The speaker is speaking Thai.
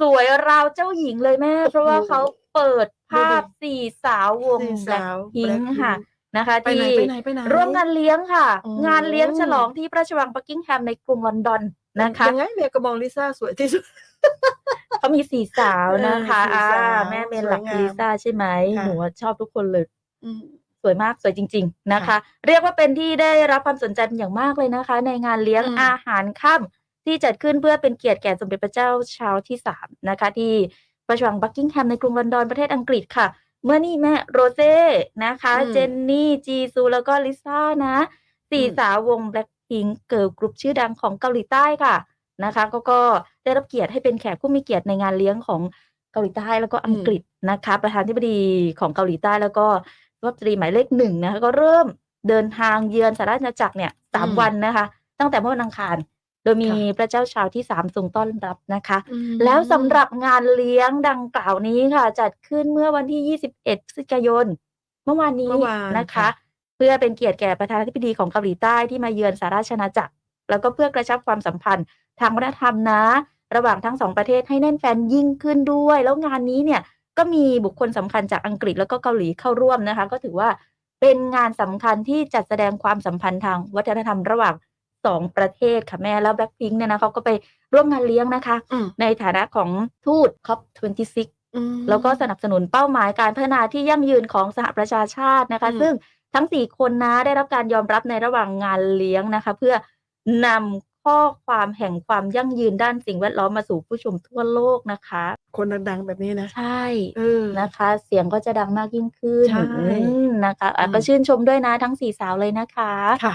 สวยราวเจ้าหญิงเลยแม่ เพราะว่าเขาเปิดภาพสี่สาววงสี่แบล็สาวพิง Blackpink ค่ะนะคะไปไหนที่ไปไหนไปไหน ร่วมงานเลี้ยงค่ะ อ๋อ งานเลี้ยงฉลองที่พระราชวังปักกิ้งแฮมในกรุงลอนดอนนะคะ ยังไงเมียก็มองลิซ่าสวยที่สุด เขามีสี่สาวนะคะเออสี่อ่าสาวแม่เมนหลักสวยงามลิซ่าใช่ไหมค่ะ หนูอะชอบทุกคนเลย อืม สวยมากสวยจริง ๆนะคะค่ะเรียกว่าเป็นที่ได้รับความสนใจเป็นอย่างมากเลยนะคะ ในงานเลี้ยงอืมอาหารค่ำ ที่จัดขึ้นเพื่อเป็นเกียรติแก่สมเด็จพระเจ้าชาร์ลส์ที่สามนะคะ ที่พระราชวังบักกิงแฮมในกรุงลอนดอนประเทศอังกฤษค่ะ เมื่อนี่แม่โรเซ่นะคะอืมเจนนี่ จีซู แล้วก็ลิซ่านะสี่อืมสาววงแบล็คพิงเกิร์ลกรุ๊ปชื่อดังของเกาหลีใต้ค่ะนะคะก็ก็ได้รับเกียรติให้เป็นแขกผู้มีเกียรติในงานเลี้ยงของเกาหลีใต้แล้วก็อังกฤษนะคะ ประธานธิบดีของเกาหลีใต้แล้วก็สุภาพสตรีหมายเลขหนึ่งนะคะก็เริ่มเดินทางเยือนสหราชอาณาจักรเนี่ยสามอืมวันนะคะ ตั้งแต่เมื่อวันอังคาร โดยมีค่ะ พระเจ้าชาวที่สามทรงต้อนรับนะคะ อืมแล้วสำหรับงานเลี้ยงดังกล่าวนี้ค่ะ จัดขึ้นเมื่อวันที่ 21 พฤศจิกายน เมื่อวานนี้เมื่อวานนะคะค่ะเพื่อเป็นเกียรติแก่ประธานาธิบดีของเกาหลีใต้ที่มาเยือนสหราชอาณาจักร แล้วก็เพื่อกระชับความสัมพันธ์ทางวัฒนธรรมนะ ระหว่างทั้งสองประเทศให้แน่นแฟนยิ่งขึ้นด้วย แล้วงานนี้เนี่ยก็มีบุคคลสำคัญจากอังกฤษแล้วก็เกาหลีเข้าร่วมนะคะ ก็ถือว่าเป็นงานสำคัญที่จัดแสดงความสัมพันธ์ทางวัฒนธรรมระหว่าง สองประเทศค่ะแม่แล้วแบล็คพิงค์เนี่ยนะเขาก็ไปร่วมงานเลี้ยงนะคะอืมในฐานะของทูต COP26 อืมแล้วก็สนับสนุนเป้าหมายการพัฒนาที่ยั่งยืนของสหประชาชาตินะคะอืมซึ่งทั้ง 4 คนนะได้รับการยอมรับในระหว่างงานเลี้ยงนะคะ เพื่อนำข้อความแห่งความยั่งยืนด้านสิ่งแวดล้อมมาสู่ผู้ชมทั่วโลกนะคะ คนดังๆ แบบนี้นะ ใช่เออนะคะ เสียงก็จะดังมากยิ่งขึ้นใช่อืมนะคะอะอืมก็ชื่นชมด้วยนะทั้งสี่สาวเลยนะคะค่ะ